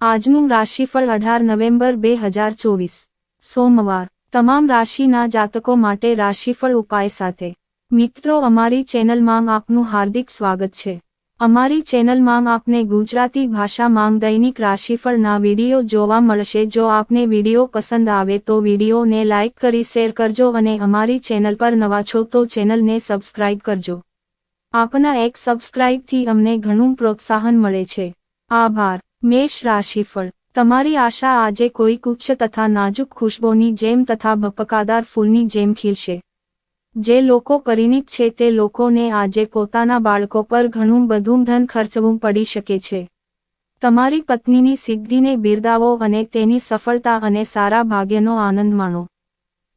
આજનું રાશિફળ અઢાર નવેમ્બર બે હજાર ચોવીસ. સોમવાર. તમામ રાશિના જાતકો માટે રાશિફળ ઉપાય સાથે. મિત્રો, અમારી ચેનલમાં આપનું હાર્દિક સ્વાગત છે. અમારી ચેનલમાં આપને ગુજરાતી ભાષામાં દૈનિક રાશિફળના વીડિયો જોવા મળશે. જો આપને વીડિયો પસંદ આવે તો વિડીયોને લાઇક કરી શેર કરજો અને અમારી ચેનલ પર નવા છો તો ચેનલને સબસ્ક્રાઇબ કરજો. આપના એક સબસ્ક્રાઇબથી અમને ઘણું પ્રોત્સાહન મળે છે. આભાર. મેષ રાશિફળ. તમારી આશા આજે કોઈ ઉચ્ચ તથા નાજુક ખુશબોની જેમ તથા ભપકાદાર ફૂલની જેમ ખીલશે. જે લોકો પરિણિત છે તે લોકોને આજે પોતાના બાળકો પર ઘણું બધું ધન ખર્ચવું પડી શકે છે. તમારી પત્નીની સિદ્ધિને બિરદાવો અને તેની સફળતા અને સારા ભાગ્યનો આનંદ માણો.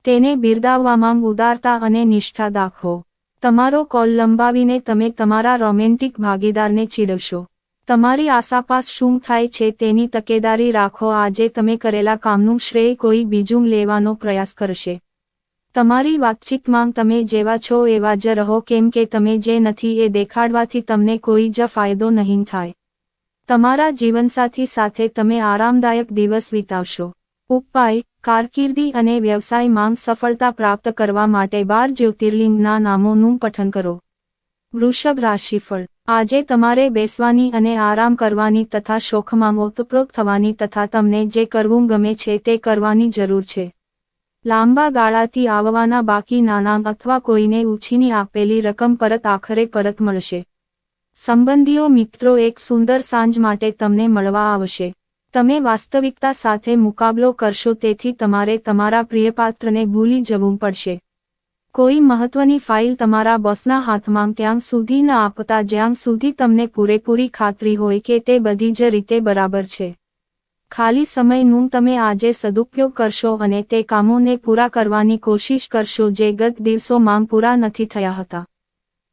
તેને બિરદાવવામાં ઉદારતા અને નિષ્ઠા દાખવો. તમારો કોલ લંબાવીને તમે તમારા રોમેન્ટિક ભાગીદારને ચીડવશો. તમારી આસાપાસ શું થાય છે તેની તકેદારી રાખો, આજે તમે કરેલા કામનું શ્રેય કોઈ બીજું લેવાનો પ્રયાસ કરશે. તમારી વાતચીતમાં તમે જેવા છો એવા જ રહો, કેમ કે તમે જે નથી એ દેખાડવાથી તમને કોઈ જ ફાયદો નહીં થાય. તમારા જીવનસાથી સાથે તમે આરામદાયક દિવસ વિતાવશો. ઉપાય, કારકિર્દી અને વ્યવસાયમાં સફળતા પ્રાપ્ત કરવા માટે બાર જ્યોતિર્લિંગના નામોનું પઠન કરો. વૃષભ રાશિફળ. આજે તમારે બેસવાની અને આરામ કરવાની તથા શોખમાં મોતપ્રોત થવાની તથા તમને જે કરવું ગમે છે તે કરવાની જરૂર છે. લાંબા ગાળાથી આવવાના બાકી નાણાં અથવા કોઈને ઉછીની આપેલી રકમ પરત આખરે પરત મળશે. સંબંધીઓ મિત્રો, એક સુંદર સાંજ માટે તમને મળવા આવશે. તમે વાસ્તવિકતા સાથે મુકાબલો કરશો, તેથી તમારે તમારા પ્રિયપાત્રને ભૂલી જવું પડશે. કોઈ મહત્વની ફાઇલ તમારા બોસના હાથમાં ત્યાં સુધી ન આપતા જ્યાં સુધી તમને પૂરેપૂરી ખાતરી હોય કે તે બધી જ રીતે બરાબર છે. ખાલી સમયનું તમે આજે સદુપયોગ કરશો અને તે કામોને પૂરા કરવાની કોશિશ કરશો જે ગત દિવસોમાં પૂરા નથી થયા હતા.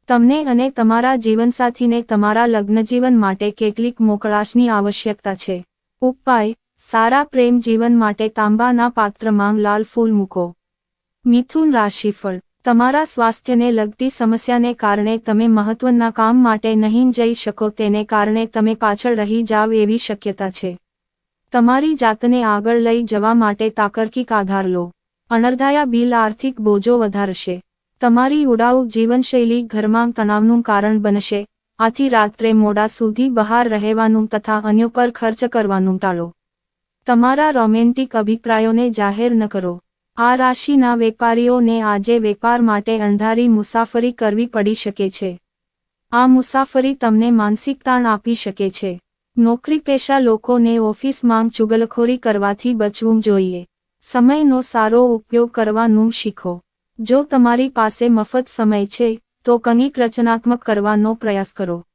તમને અને તમારા જીવનસાથીને તમારા લગ્નજીવન માટે કેટલીક મોકળાશની આવશ્યકતા છે. ઉપાય, સારા પ્રેમ જીવન માટે તાંબાના પાત્રમાં લાલ ફૂલ મૂકો. મિથુન રાશિફળ. તમારા સ્વાસ્થ્યને લગતી સમસ્યાને કારણે તમે મહત્વના કામ માટે નહીં જઈ શકો, તેને કારણે તમે પાછળ રહી જાવ એવી શક્યતા છે. તમારી જાતને આગળ લઈ જવા માટે તાકર્કિક આધાર લો. અણરધાયા બિલ આર્થિક બોજો વધારશે. તમારી ઉડાઉ જીવનશૈલી ઘરમાં તણાવનું કારણ બનશે. આથી રાત્રે મોડા સુધી બહાર રહેવાનું તથા અન્યો પર ખર્ચ કરવાનું ટાળો. તમારા રોમેન્ટિક અભિપ્રાયોને જાહેર ન કરો. આ રાશિના વેપારીઓને આજે વેપાર માટે અંધારી મુસાફરી કરવી પડી શકે છે. આ મુસાફરી તમને માનસિક તાણ આપી શકે છે. નોકરી પેશા લોકોને ઓફિસમાં ચુગલખોરી કરવાથી બચવું જોઈએ. સમયનો સારો ઉપયોગ કરવાનું શીખો. જો તમારી પાસે મફત સમય છે, તો કંઈક રચનાત્મક કરવાનો પ્રયાસ કરો.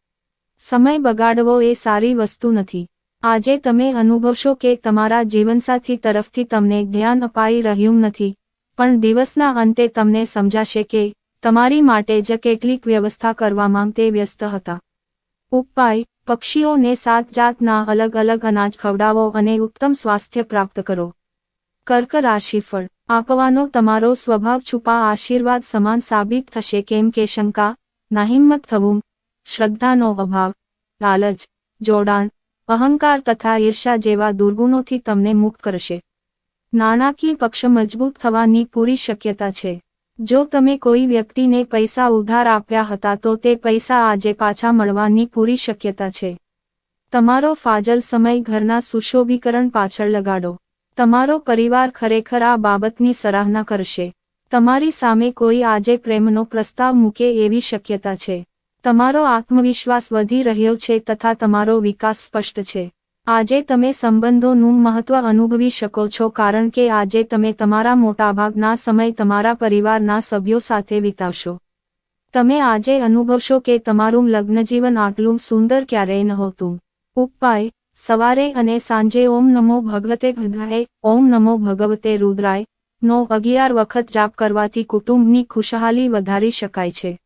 સમય બગાડવો એ સારી વસ્તુ નથી. આજે તમે અનુભવશો કે તમારા જીવનસાથી તરફથી તમને ધ્યાન અપાઈ રહ્યું નથી, પણ દિવસના અંતે તમને સમજાશે કે તમારી માટે જ કેટલીક વ્યવસ્થા કરવામાં તે વ્યસ્ત હતા. ઉપાય, પક્ષીઓને સાત જાતના અલગ અલગ અનાજ ખવડાવો અને ઉત્તમ સ્વાસ્થ્ય પ્રાપ્ત કરો. કર્ક રાશિફળ, આપવાનો તમારો સ્વભાવ છુપા આશીર્વાદ સમાન સાબિત થશે કેમ કે શંકા, નાહિંમત થવું, શ્રદ્ધાનો અભાવ, લાલચ, જોડાણ અહંકાર તથા ઈર્ષા જેવા દુર્ગુણોથી તમને મુક્ત કરશે. નાણાકીય પક્ષ મજબૂત થવાની પૂરી શક્યતા છે. જો તમે કોઈ વ્યક્તિને પૈસા ઉધાર આપ્યા હતા તો તે પૈસા આજે પાછા મળવાની પૂરી શક્યતા છે. તમારો ફાજલ સમય ઘરના સુશોભીકરણ પાછળ લગાડો. તમારો પરિવાર ખરેખર આ બાબતની સરાહના કરશે. તમારી સામે કોઈ આજે પ્રેમનો પ્રસ્તાવ મૂકે એવી શક્યતા છે. તમારો આત્મવિશ્વાસ વધી રહ્યો છે તથા તમારો વિકાસ સ્પષ્ટ છે. આજે તમે સંબંધોનું મહત્વ અનુભવી શકો છો કારણ કે આજે તમે તમારા મોટાભાગના સમય તમારા પરિવારના સભ્યો સાથે વિતાવશો. તમે આજે અનુભવશો કે તમારું લગ્નજીવન આટલું સુંદર ક્યારેય નહોતું. ઉપાય, સવારે અને સાંજે ઓમ નમો ભગવતે બધાએ ઓમ નમો ભગવતે રુદ્રાય, નો અગિયાર વખત જાપ કરવાથી કુટુંબની ખુશહાલી વધારી શકાય છે.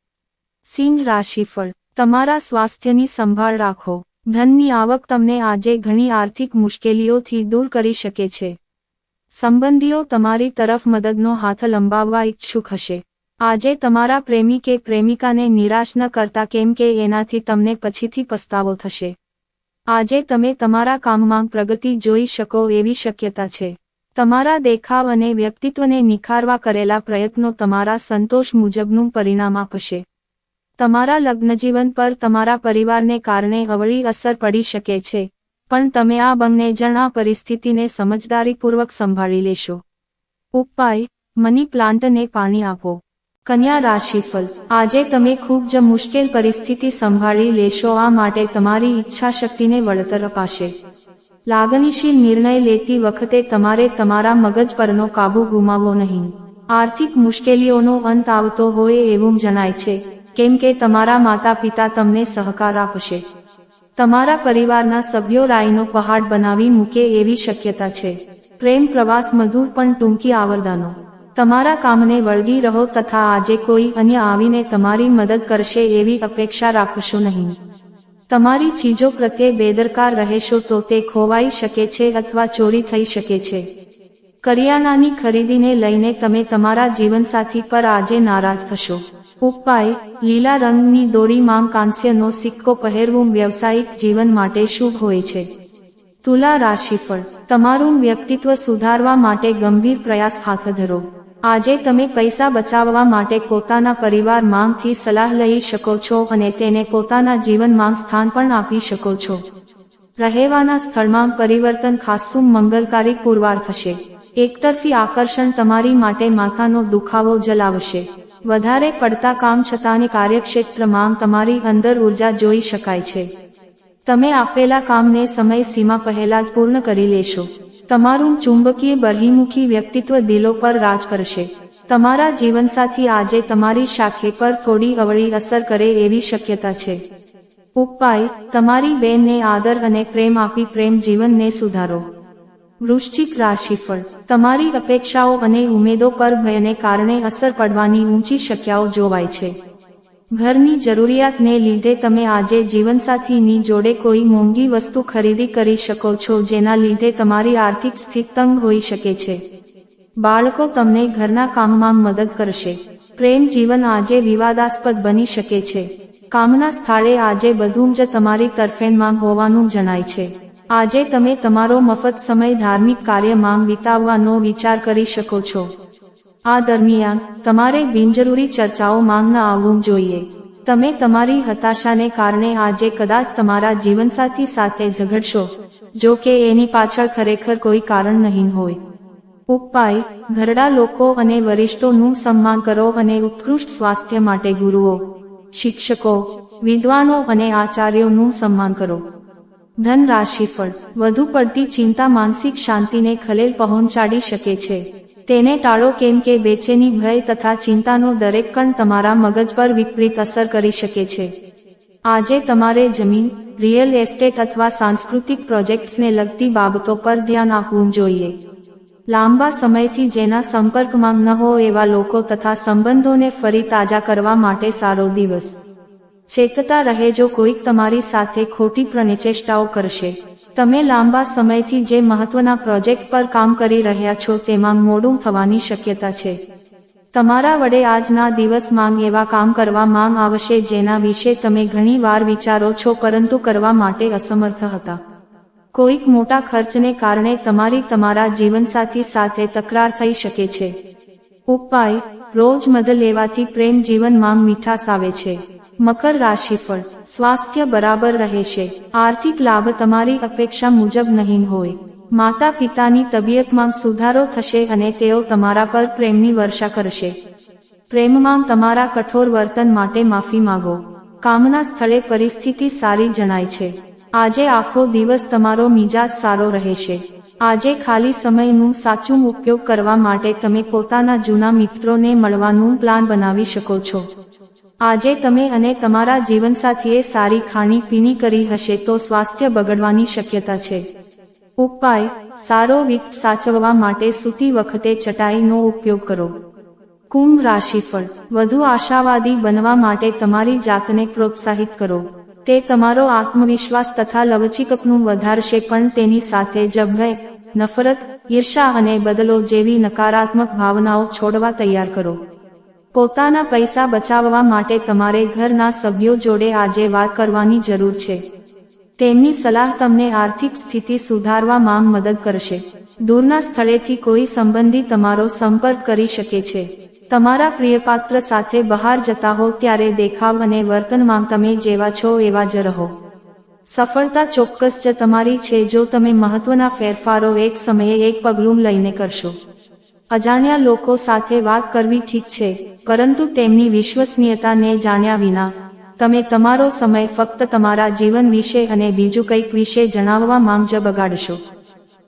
સિંહ રાશિફળ તમારા સ્વાસ્થ્યની સંભાળ રાખો. ધનની આવક તમને આજે ઘણી આર્થિક મુશ્કેલીઓથી દૂર કરી શકે છે. સંબંધીઓ તમારી તરફ મદદનો હાથ લંબાવવા ઈચ્છુક હશે. આજે તમારા પ્રેમી કે પ્રેમિકાને નિરાશ ન કરતા કેમ કે એનાથી તમને પછીથી પસ્તાવો થશે. આજે તમે તમારા કામમાં પ્રગતિ જોઈ શકો એવી શક્યતા છે. તમારા દેખાવ અને વ્યક્તિત્વને નિખારવા કરેલા પ્રયત્નો તમારા સંતોષ મુજબનું પરિણામ આપશે. તમારા લગ્નજીવન પર તમારા પરિવારને કારણે અવળી અસર પડી શકે છે, પણ તમે આ બંને જણ આ પરિસ્થિતિને સમજદારીપૂર્વક સંભાળી લેશો. ઉપાય, મની પ્લાન્ટને પાણી આપો. કન્યા રાશિફળ, આજે તમે ખૂબ જ મુશ્કેલ પરિસ્થિતિ સંભાળી લેશો, આ માટે તમારી ઈચ્છા શક્તિને વળતર અપાશે. લાગણીશીલ નિર્ણય લેતી વખતે તમારે તમારા મગજ પરનો કાબુ ગુમાવવો નહીં. આર્થિક મુશ્કેલીઓનો અંત આવતો હોય એવું જણાય છે. કેમ કે તમારા માતા પિતા તમને સહકાર આપશે. તમારા પરિવારના સભ્યો રાઈનો પહાડ બનાવી મૂકે એવી શક્યતા છે. પ્રેમ, પ્રવાસ, મધુર પણ ટૂંકી આવરદાનો. તમારા કામને વળગી રહો તથા આજે કોઈ અન્ય આવીને તમારી મદદ કરશે એવી અપેક્ષા રાખશો નહીં. તમારી ચીજો પ્રત્યે બેદરકાર રહેશો તો તે ખોવાઈ શકે છે અથવા ચોરી થઈ શકે છે. કરિયાણાની ખરીદીને લઈને તમે તમારા જીવનસાથી પર આજે નારાજ થશો. ઉપાય, લીલા રંગની દોરી માંગ કાંસ્યનો સિક્કો પહેરવું વ્યવસાયિક જીવન માટે શુભ હોય છે. તુલા રાશિ રાશિફળ, તમારું વ્યક્તિત્વ સુધારવા માટે ગંભીર પ્રયાસ હાથ ધરો. આજે તમે પૈસા બચાવવા માટે પોતાના પરિવાર માંગથી સલાહ લઈ શકો છો અને તેને પોતાના જીવનમાં સ્થાન પણ આપી શકો છો. રહેવાના સ્થળમાં પરિવર્તન ખાસ્સું મંગલકારી પુરવાર થશે. એકતરફી આકર્ષણ તમારી માટે માથાનો દુખાવો જલાવશે. વધારે પડતા કામ છતાંની કાર્યક્ષેત્રમાં તમારી અંદર ઊર્જા જોઈ શકાય છે. તમે આપેલા કામને સમય સીમા પહેલા જ પૂર્ણ કરી લેશો. તમારું ચુંબકીય બહિમુખી વ્યક્તિત્વ દિલો પર રાજ કરશે. તમારા જીવનસાથી આજે તમારી શાખે પર થોડી અવળી અસર કરે એવી શક્યતા છે. ઉપાય, તમારી બેનને આદર અને પ્રેમ આપી પ્રેમ જીવનને સુધારો. વૃશ્ચિક રાશિફળ. તમારી અપેક્ષાઓ અને ઉમેદો પર ભયને કારણે અસર પડવાની ઊંચી શક્યાઓ જોવાય છે. ઘરની જરૂરિયાતને લીધે તમે આજે જીવનસાથીની જોડે કોઈ મોંઘી વસ્તુ ખરીદી કરી શકો છો, જેના લીધે તમારી આર્થિક સ્થિતિ તંગ હોઈ શકે છે. બાળકો તમને ઘરના કામમાં મદદ કરશે. પ્રેમ જીવન આજે વિવાદાસ્પદ બની શકે છે. કામના સ્થળે આજે બધું જ તમારી તરફેણમાં હોવાનું જણાય છે. આજે તમે તમારો મફત સમય ધાર્મિક કાર્યમાં વિતાવવાનો વિચાર કરી શકો છો. આ દરમિયાન, તમારે બિનજરૂરી ચર્ચાઓમાં ન આવવું જોઈએ. તમે તમારી હતાશાને કારણે આજે કદાચ તમારા જીવનસાથી સાથે ઝઘડશો, જો કે એની પાછળ ખરેખર કોઈ કારણ નહીં હોય. ઉપાય, ઘરડા લોકો અને વરિષ્ઠોનું સન્માન કરો અને ઉત્કૃષ્ટ સ્વાસ્થ્ય માટે ગુરુઓ, શિક્ષકો, વિદ્વાનો અને આચાર્યોનું સન્માન કરો. ધન રાશિફળ વધુ પડતી ચિંતા માનસિક શાંતિને ખલેલ પહોંચાડી શકે છે. તેને ટાળો કેમ કે બેચેની ભય તથા ચિંતાનો દરેક કણ તમારા મગજ પર વિપરીત અસર કરી શકે છે. આજે તમારે જમીન, રિયલ એસ્ટેટ અથવા સાંસ્કૃતિક પ્રોજેક્ટ્સને લગતી બાબતો પર ધ્યાન આપવું જોઈએ. લાંબા સમયથી જેના સંપર્કમાં ન હો એવા લોકો તથા સંબંધોને ફરી તાજા કરવા માટે સારો દિવસ. ચેતતા રહેજો કોઈક તમારી સાથે ખોટી પ્રનિચેષ્ટાઓ કરશે. તમે લાંબા સમયથી જે મહત્વના પ્રોજેક્ટ પર કામ કરી રહ્યા છો તેમાં મોડું થવાની શક્યતા છે. તમારા વડે આજના દિવસ માંગ એવા કામ કરવા માંગ આવશે જેના વિશે તમે ઘણી વાર વિચારો છો પરંતુ કરવા માટે અસમર્થ હતા. કોઈક મોટા ખર્ચને કારણે તમારી તમારા જીવનસાથી સાથે તકરાર થઈ શકે છે. ઉપાય, રોજ મધ લેવાથી પ્રેમ જીવનમાં મીઠાશ આવે છે. મકર રાશિફળ, સ્વાસ્થ્ય બરાબર રહેશે. આર્થિક લાભ તમારી અપેક્ષા મુજબ નહીં હોય. માતા પિતાની તબિયતમાં સુધારો થશે અને તેઓ તમારા પર પ્રેમની વર્ષા કરશે. પ્રેમમાં તમારા કઠોર વર્તન માટે માફી માંગો. કામના સ્થળે પરિસ્થિતિ સારી જણાય છે. આજે આખો દિવસ તમારો મિજાજ સારો રહેશે. આજે ખાલી સમયનું સાચું ઉપયોગ કરવા માટે તમે પોતાના જૂના મિત્રોને મળવાનું પ્લાન બનાવી શકો છો. આજે તમે અને તમારા જીવનસાથીએ સારી ખાણી પીણી કરી હશે તો સ્વાસ્થ્ય બગડવાની શક્યતા છે. ઉપાય, સારો વિત્ત સાચવવા માટે સૂતી વખતે ચટાઈનો ઉપયોગ કરો. કુંભ રાશિફળ, વધુ આશાવાદી બનવા માટે તમારી જાતને પ્રોત્સાહિત કરો. તે તમારો આત્મવિશ્વાસ તથા લવચીકપનું વધારશે, પણ તેની સાથે જ નફરત, ઈર્ષા અને બદલો જેવી નકારાત્મક ભાવનાઓ છોડવા તૈયાર કરો. પોતાના પૈસા બચાવવા માટે તમારે ઘરના સભ્યો જોડે આજે વાત કરવાની જરૂર છે. તેમની સલાહ તમને આર્થિક સ્થિતિ સુધારવામાં મદદ કરશે. દૂરના સ્થળેથી કોઈ સંબંધી તમારો સંપર્ક કરી શકે છે. તમારા પ્રિયપાત્ર સાથે બહાર જતા હો ત્યારે દેખાવ અને વર્તનમાં તમે જેવા છો એવા જ રહો. સફળતા ચોક્કસ જ તમારી છે જો તમે મહત્વના ફેરફારો એક સમયે એક પગલું લઈને કરશો. અજાણ્યા લોકો સાથે વાત કરવી ઠીક છે, પરંતુ તેમની વિશ્વસનીયતાને જાણ્યા વિના, તમે તમારો સમય ફક્ત તમારા જીવન વિશે અને બીજું કંઈક વિશે જણાવવા માંગ જ બગાડશો.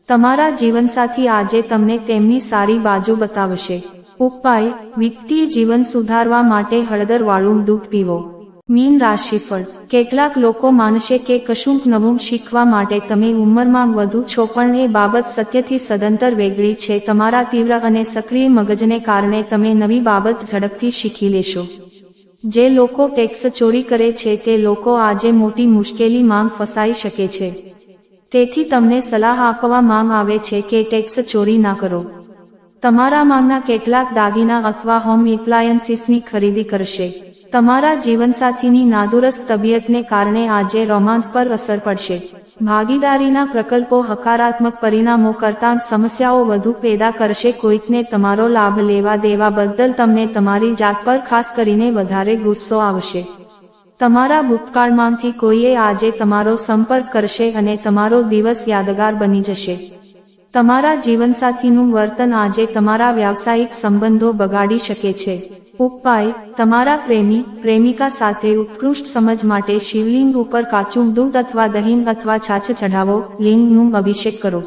તમારા જીવનસાથી આજે તમને તેમની સારી બાજુ બતાવશે. ઉપાય વિત્તીય જીવન સુધારવા માટે હળદરવાળું દૂધ પીવો. મીન રાશિફળ. કેટલાક લોકો માનશે કે કશુંક નવું શીખવા માટે તમે ઉંમરમાં વધુ છો પણ એ બાબત સત્યથી સદંતર વેગળી છે. તમારા તીવ્ર અને સક્રિય મગજને કારણે તમે નવી બાબત ઝડપથી શીખી લેશો. જે લોકો ટેક્સ ચોરી કરે છે તે લોકો આજે મોટી મુશ્કેલીમાં ફસાઈ શકે છે. તેથી તમને સલાહ આપવા માંગ આવે છે કે ટેક્સ ચોરી ના કરો. તમારા માંગના કેટલાક દાગીના અથવા હોમ એપ્લાયન્સીસની ખરીદી કરશે. તમારા જીવનસાથીની નાદુરસ્ત તબિયતને કારણે આજે રોમાન્સ પર અસર પડશે. ભાગીદારીના પ્રકલ્પો હકારાત્મક પરિણામો કરતાં સમસ્યાઓ વધુ પેદા કરશે. કોઈકને તમારો લાભ લેવા દેવા બદલ તમને તમારી જાત પર ખાસ કરીને વધારે ગુસ્સો આવશે. તમારા ભૂતકાળમાંથી કોઈએ આજે તમારો સંપર્ક કરશે અને તમારો દિવસ યાદગાર બની જશે. તમારા જીવનસાથીનું વર્તન આજે તમારા વ્યાવસાયિક સંબંધો બગાડી શકે છે. ઉપાય, તમારા પ્રેમી, પ્રેમિકા સાથે ઉત્કૃષ્ટ સમજ માટે શિવલિંગ ઉપર કાચું દૂધ અથવા દહીં અથવા છાછ ચઢાવો, લિંગનું અભિષેક કરો.